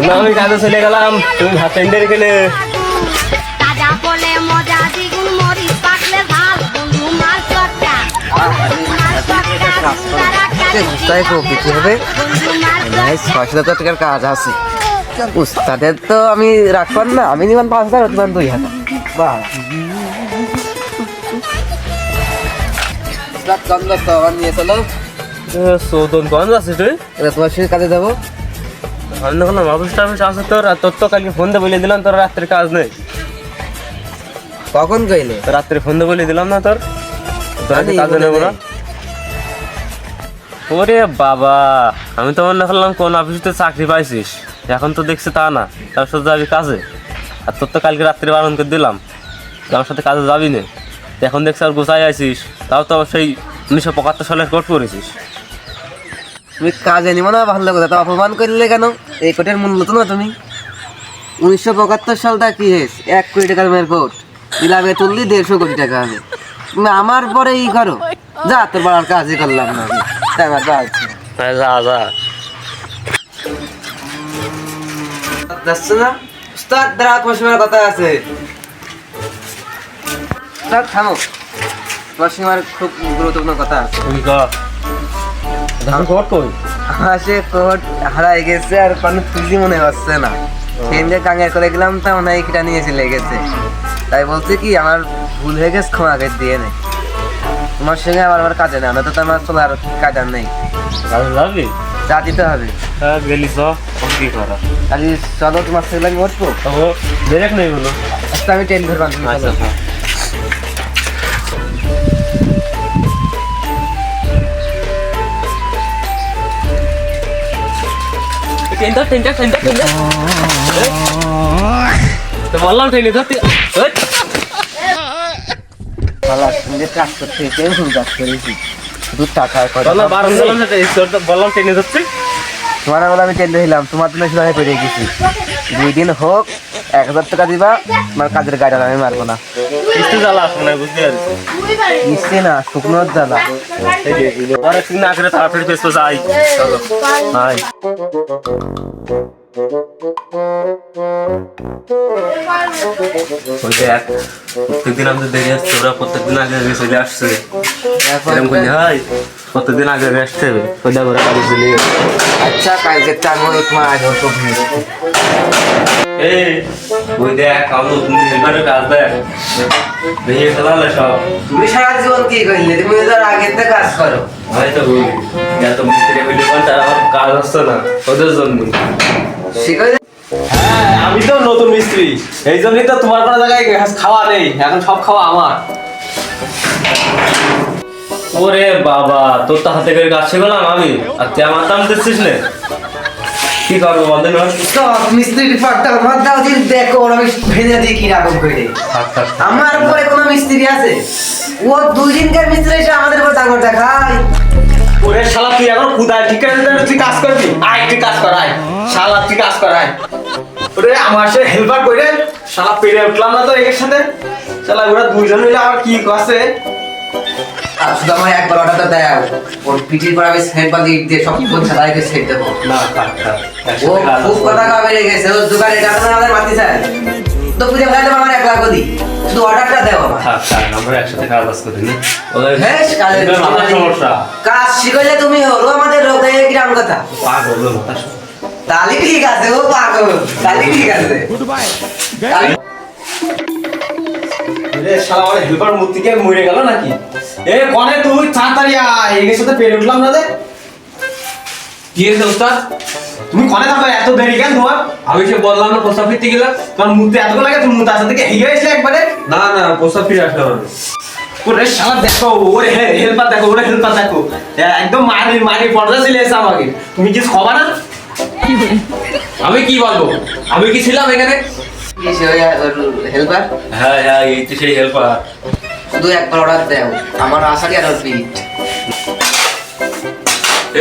না আমি কাজে চলে গেলাম। তুমি ভাত টেন্ডে রেখে নে তাজা বলে মজা দ্বিগুণ মরিচ পাকলে বন্ধু চটকা। উস্তাদ প্রকৃতি হবে ছয়শো টাকার কাজ আছে। উস্তাদের তো আমি রাখবার না আমি নিবান পাঁচ হাজার তোমার দুই হাজার। বাহ। চন্দ্র তো আমার নিয়ে চলো গঞ্জ আছে তুই তোমার সঙ্গে কাজে যাব? আমি দেখলাম অফিস টাফিস আছে তোর আর তোর তো কালকে ফোন দিয়ে বলে দিলাম তোর রাত্রে কাজ নেই। কখন গইলে তো রাত্রে ফোন দিয়ে বলে দিলাম না তোর। তোর আজকে জানি, কাজে বলে নেব না ওরে বাবা আমি তো মনে করলাম কোন অফিসে চাকরি পাইছিস। এখন তো দেখছি তা না তার সাথে যাবি কাজে। আর তোর তো কালকে রাত্রে বারণ করে দিলাম। আমার সাথে কাজে যাবি না। এখন দেখছি আর গোছাই আছিস তাও তো সেই উনিশশো পঁচাত্তর সালের কোর্ট করেছিস তুমি কাজে নিবো না ভালো কথা। তো অপমান করলে কেন? এই কোটের মূল্য তো না তুমি। উনিশশো পঁচাত্তর সালটা কি হয়েছে? এক কোটি টাকার মেয়ের কোট। নিলামে তুললি দেড়শো কোটি টাকা হবে তুমি আমার পরে ই করো। যা তোর বাড়ার কাজই করলাম না আমি। যা যা যাচ্ছে না? উস্তাদ দ্বারা তোমার কথা আছে। উস্তাদ থামো। তোমার খুব গুরুত্বপূর্ণ কথা আছে। ধান কই? সে কোট হারাই গেছে আর কোনো মনে হচ্ছে না। সেদিনকে কাঙের করে গেলাম তা মনে হয় কিটা নিয়ে চলে গেছে। তাই বলছে কি আমার ভুল হয়ে গেছে ক্ষমা করে দিয়ে নেই তোমার সঙ্গে আমার আমার কাজে না তো আমার চলার কাজ আর নেই। কাজে যাবি? যা দিতে হবে। হ্যাঁ গেলি কি করা। কালি চলো তোমার সঙ্গে আমি উঠবো দেখ নেই বলো আচ্ছা আমি ট্রেন ধরবাম বারণ ধর না, এই তোর তো বললাম ট্রেনে ধরতে তোমার বলে আমি ট্রেন দিলাম তোমার শুধু গেছি। দুই দিন হোক এক হাজার টাকা দিবা আমার কাজের গাড়ি আমি মারবো না। কিস্তি জ্বালা আসবে না বুঝতে পারছি। নিশ্চয় না শুকনোর জ্বালা। ঠিক না করে তাড়াতাড়ি পেছো যাই। চলো হাই প্রত্যেকদিন আমাদের দেরি আসছে ওরা প্রত্যেকদিন আগে আগে চলে আসছে। এরকম করলে হয় প্রত্যেকদিন আগে আগে আসতে হবে। সোজা করে কাজে চলে আচ্ছা কালকে টাঙ্গো তোমার আগে এই ওই দেখ আমার নতুন হেলমেটের কাজ দেখ। ভেঙে ফেলালে সব। তুমি সারা জীবন কি করলে তুমি তো আগের থেকে কাজ করো। হয়তো বলি এত মিস্ত্রি মিলে তারা আমার কাজ হচ্ছে না ওদের জন্য। শিখাই হ্যাঁ আমি তো নতুন মিস্ত্রি। এই জন্যই তো তোমার কোনো জায়গায় খাওয়া নেই এখন সব খাওয়া আমার। ওরে বাবা তোর তো হাতে করে কাজ শিখলাম আমি আর তুই আমার দাম দিচ্ছিস না? কি করব বলতে না তো মিস্ত্রি পাটটা আমার দাও দিন দেখো ওরা ভেজে দিই কি রকম করে। আমার উপরে কোনো মিস্ত্রি আছে? ও দুই দিনকার মিস্ত্রি এসে আমাদের উপর দেখায়। ওরে শালা তুই এখন কুদায় ঠিক আছে তুই কাজ করবি? আয় তুই কাজ কর আয়। শালা তুই কাজ কর আয়। ওরে আমার সাথে হেল্পার করে শালা পেরে উঠলাম না তো এর সাথে? শালা ওরা দুইজন মিলে আমার কি করছে? আর শুধু আমার একবার অর্ডারটা দেয়। ওর পিঠির পর আমি সেট বাদি দিয়ে সব কোন ছাড়াইকে সেট দেবো। না ও কাজ খুব। কথা কাবে লেগেছে ও দোকান এটা তো আমাদের মাতি চায় তো পুজো খাইতে আমার এক লাখ দি শুধু অর্ডারটা দেও আমার থাক থাক আমরা একসাথে কাজ বাজ করি না? ওদের হ্যাঁ কাজের সমস্যা। কাজ শিখাইলে তুমি হলো আমাদের রোগে কিরাম কথা। পাগল। তালি ঠিক আছে ও পাগল। তালি ঠিক আছে। তালি- রে শালা আমার হেল্পার মূর্তি কে মরে গেল নাকি? এ কনে তুই তাড়াতাড়ি আয় এর সাথে পেরে উঠলাম না রে। কি হয়েছে ওস্তাদ? তুমি কনে থাকো এত দেরি কেন তোমার? আমি সে বললাম না প্রস্তাব ফিরতে গেলাম। তোমার মূর্তি এত লাগে তুমি মূর্তি আসা হেগে এসলে একবারে। না না প্রস্তাব ফিরে আসলাম আমি ওরে শালা দেখো ওরে হেল্পার দেখো ওরে হেল্পার দেখো। একদম মারি মারি পর্দা চলে এসে আমাকে। তুমি কিছু খবা না? আমি কি বলব? আমি কি ছিলাম এখানে? হেল্পার হ্যাঁ হ্যাঁ এই তো সেই হেল্পার শুধু একবার অর্ডার দেও। আমার আশারি আর পিঠ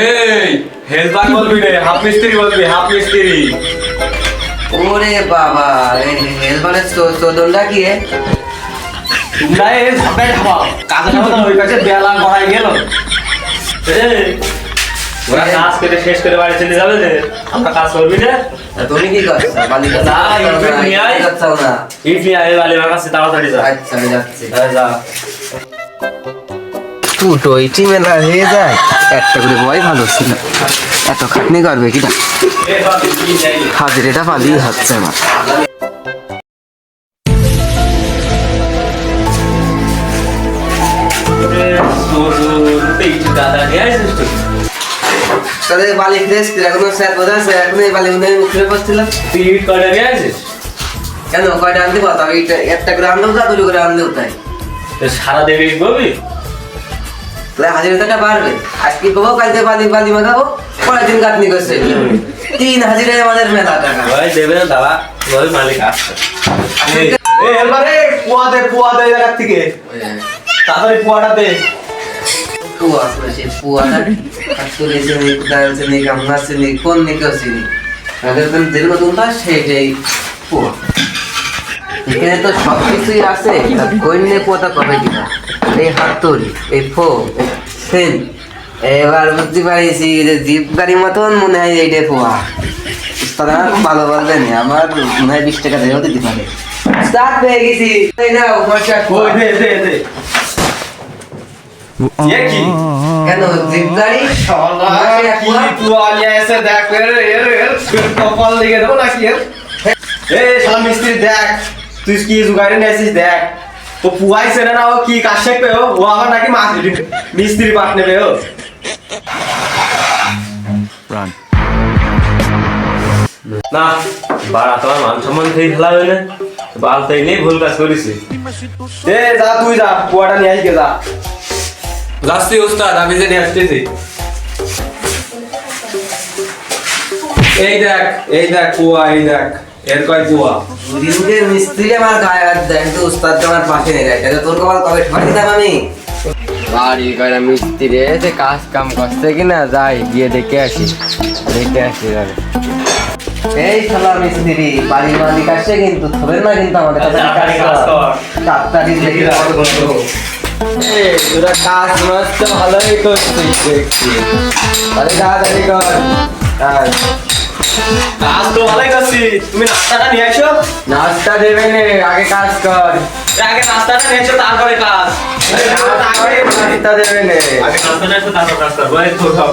এই হেল্পার বলবি রে হাফ মিস্ত্রি বলবি হাফ মিস্ত্রি। ওরে বাবা হেল্পারের চোদনটা কি? তোমরা এই ঝাপে। ঝাপাও কাজে ঝাপাও ওই কাছে বেলা গড়াই গেল। এই ওরা কাজ করে শেষ করে বাড়ি চলে যাবে যে আমরা কাজ করবি না তুমি কি করছ? বালি করছ না, ইট নিয়ে আয়। যাচ্ছাও না। ইট নিয়ে বালি কাছে তাড়াতাড়ি যা। আচ্ছা আমি যাচ্ছি। হ্যাঁ, যা। দুটো ইটি মেলা হয়ে যায়। একটা করে বই ভালো ছিল। এত খাটনি করবে কিটা এ বাবি, কি চাই? হাজিরেটা পালি হচ্ছে আমার। তাহলে বালি ফ্রেশ এখনও স্যার বোঝা আছে? এখন এই বালি মনে মুখে বসছিলাম তুই ইট কয়টা নিয়ে আসিস? কেন কয়টা আনতে পারতো আমি একটা করে আনলেও তা দুটো করে আনলেও তাই। সারা দেবে বলবি? তাহলে হাজিরাটা বাড়বে। আজকে পাবো কালকে বালি বালি মাখাবো পরের দিন কাটনি করছে তিন হাজিরায় আমাদের মেলা টাকা। ভাই দেবে না দাদা বল মালিক আসছে। এই, এ হেলপারে কুয়া দে কুয়া দে এই জায়গার থেকে তাড়াতাড়ি কুয়াটা দে। এখানে তো সব কিছুই আছে কন্যে পোতা কবে কিনা এই এই সেন। এবার বুঝতে পারিছি যে জিপ গাড়ির মতন মনে হয় এইটাই পোয়া। তারা ভালো বলবেন আমার মনে হয় বিশ টাকা দেওয়া দিতে পারে। স্টার্ট গেছি। কেন কুয়া এসে দেখ এর এর এর কপাল লিখে দেবো নাকি এর এ শালা মিস্ত্রি দেখ তুই কি জুগাড়ি নিয়ে আসিস দেখ তো পুয়াইছে না ও কি কাজ শিখবে ও ও আবার নাকি মাছ মিস্ত্রি পাট নেবে ও না বাড়া তোমার মান সম্মান খেয়ে খেলা হয় না বালতাই নেই ভুল কাজ করেছি এ যা তুই যা কুয়াটা নিয়ে আসকে যা যাচ্ছি উস্তাদ আমি যে নিয়ে আসতেছি। এই দেখ এই দেখ কুয়া এই দেখ এর কয় কুয়া? রিউকের মিস্ত্রি আমার গায়ে হাত দেয় কিন্তু উস্তাদ আমার পাশে নেই দেয় তাহলে তোর কপাল কবে ঠকা দিতাম আমি? বাড়ি করা মিস্ত্রি এসে কাজ কাম করছে কিনা যাই গিয়ে দেখে আসি দেখে আসি যাবে এই শালা মিস্ত্রি বাড়ির মালিক আসছে কিন্তু থবেন না কিন্তু আমাদের কাছে তাড়াতাড়ি কাজ কর। তাড়াতাড়ি দেখে। তাড়াতাড়ি তো নাস্তা দেবে নে আগে কাজ কর আগে নাস্তাটা নিয়ে এসো তারপরে কাজ আগে নাস্তা দেবে নে আগে নাস্তা না তারপর কাজ করব এই তো সব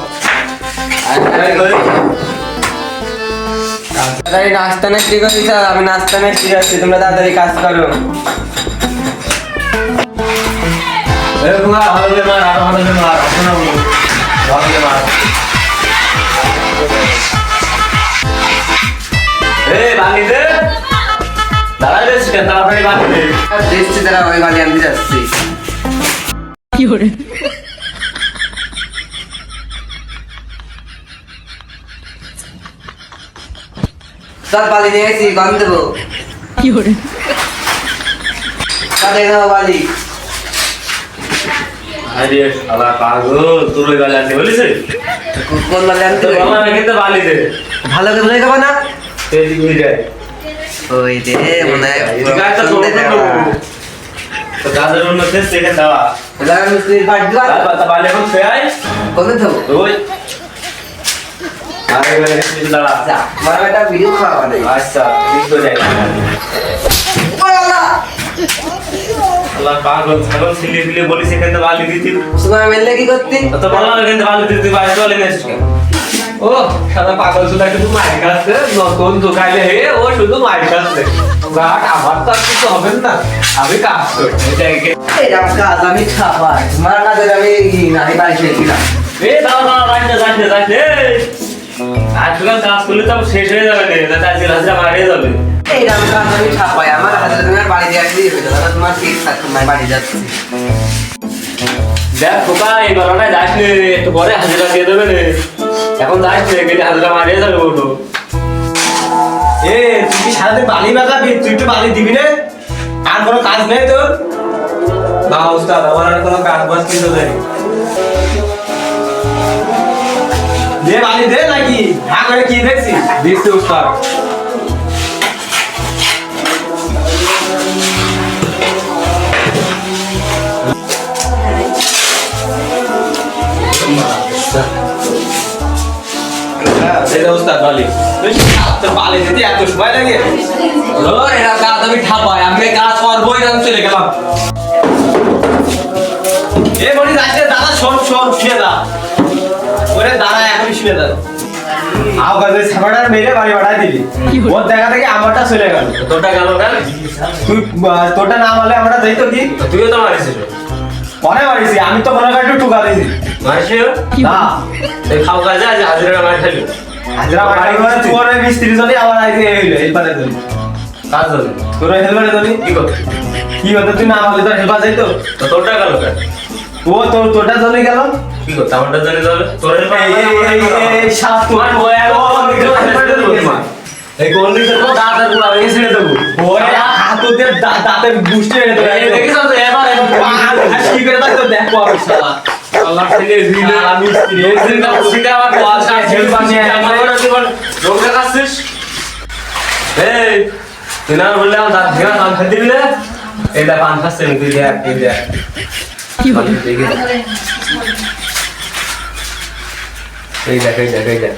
তাড়াতাড়ি নাস্তা নেস্টি করিস আর আমি নাস্তা নেস্টি যাচ্ছি তোমরা তাড়াতাড়ি কাজ করো আর দেখছি তারা বালি নিয়ে গন্ধ চল এই বালি। আরে শালা পাগল তোর ওই বালি আনতে বলিস কোন বালি আনতে তো হবে? আমার বালি দে। ভালো করে ধরে খাব না? এই দিক যায় ওই মনে হয় তো গাছের থেকে দেওয়া। মিস্ত্রির বাড়ি দিবা? তা বালি এখন আয়। কোনে দেবো? ওই। আরে এবারে কিছু যা একটা ভিডিও খাওয়া নেই আচ্ছা আল্লাহ পাগল ছাগল ছিলি ফিলে বলিস এখান থেকে বালি দিতি সময় মেললে কি করতি? তো বললাম এখান থেকে বালি দিতি বাইরে চলে গেছিস ও সাদা পাগল সুদা শুধু মায়ের কাছে নতুন দোকানে হে ও শুধু মায়ের কাছে যাক আমার তো আর কিছু হবে না আমি কাজ করছি এরকম কাজ আমি খাবার তোমার কাজের আমি নারী বাড়ি খেয়েছিলাম এ দাও দাও রাখতে রাখতে রাখতে আজকাল কাজ করলে তো শেষ হয়ে যাবে আজকে রাজা মারিয়ে যাবে। এইরকম কাজ আমি ছাপাই আমার হাতে তোমার বাড়ি আসলেই হয়ে যাবে তোমার ঠিক থাকতো না বাড়ি যাচ্ছি। দেখ খোকা এই বেলাটায় যাস নে একটু পরে হাজিরা দিয়ে দেবে রে এখন যাস নে গেলে হাজিরা মারিয়ে যাবে ওটো এ তুই সারাদিন বালি বাজাবি? তুই একটু বালি দিবি না। আর কোনো কাজ নেই তোর? না উস্তাদ আমার আর কোনো কাজ বাজ কিছু নেই। দে বালি দে নাকি? হ্যাঁ করে কি দেখছিস? দিচ্ছি উস্তাদ এই ওস্তাদ বালি। তোর বালি দিতে এত সময় লাগে। ও এরা কাজ আমি ঠাপাই আমি কাজ করবোই না চলে গেলাম। এ বলি যাচ্ছে দাদা শোন শোন শুয়ে দা ওরে দাঁড়া এখনই শুয়ে দা আও গাছে মেরে বাড়ি বাড়াই দিলি। ওর দেখা থেকে আমারটা চলে গেল। তোরটা গেল কেন? তুই তোরটা না বলে আমরা যাই তো কি? তুইও তো মারিছিস পরে মারিছি আমি তো মনে করি টুকা মারিছিস না এই খাও কাজে আজ হাজিরা মার খাইলো। হাজরা মারি করে তুই ওরে বিশ তিরিশ জনই আমার আইতে এই হইল কাজ তোর হেল্পারের জন্য কি করতে কি হতো তুই না বলে তোর হেল্পার যাইতো? তো তোরটা গেল কেন? ও তোর তোরটার জন্য গেল? কি করতে আমারটা জানি যাবে তোর এই সাত তোমার বয় ও এই কোন তো দাঁত আর পুরো ভেঙে ছেড়ে দেবো। ওই হাতুদের দাঁতের গুষ্টি এনে দেবে। দেখিস তো এবার কি করে দেখো আমি শালা? আল্লাহ এই দিনটা আমার জীবন রোগ দেখাচ্ছিস এই না বললে আমার দাঁত ভেঙে দাঁত খেতে না পান খাচ্ছে মুখে কি বলি? এই দেখ এই দেখ এই দেখ।